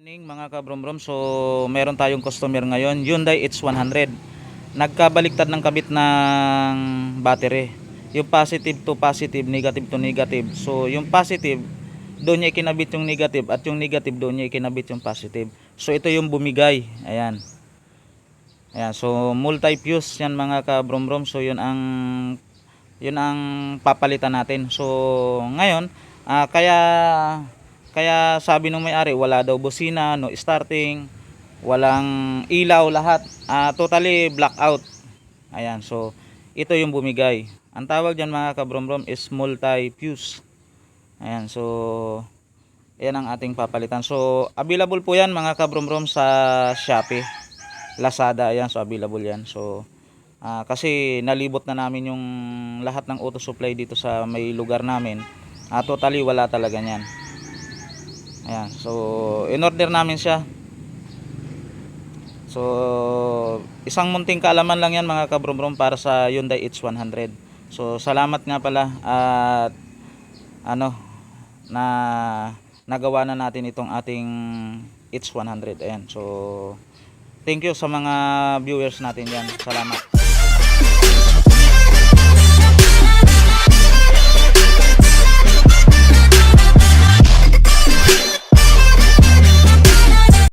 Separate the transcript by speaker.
Speaker 1: Morning mga kabrombrom. So, meron tayong customer ngayon, Hyundai H100. Nagkabaliktad ng kabit ng battery. Yung positive to positive, negative to negative. So, yung positive, doon niya ikinabit yung negative at yung negative doon niya ikinabit yung positive. So, ito yung bumigay. Ayan. Ayan, so multi-fuse yan mga kabrombrom. So, yun ang yun ang papalitan natin. So, ngayon, ah, kaya kaya sabi nung may-ari, wala daw busina, no starting, walang ilaw lahat. Ah, totally blackout. Ayan, so ito yung bumigay. Ang tawag diyan mga kabrombrom is multi-fuse. Ayan, so yan ang ating papalitan. So, available po yan mga kabrombrom sa Shopee. Lazada, ayan, so available yan. So, ah, kasi nalibot na namin yung lahat ng auto supply dito sa may lugar namin. Ah, totally wala talaga niyan. Ayan, so in order namin siya. So isang munting kaalaman lang yan mga kabrombrom para sa Hyundai H100. So salamat nga pala at ano na nagawa na natin itong ating H100. Ayan, so thank you sa mga viewers natin yan. Salamat.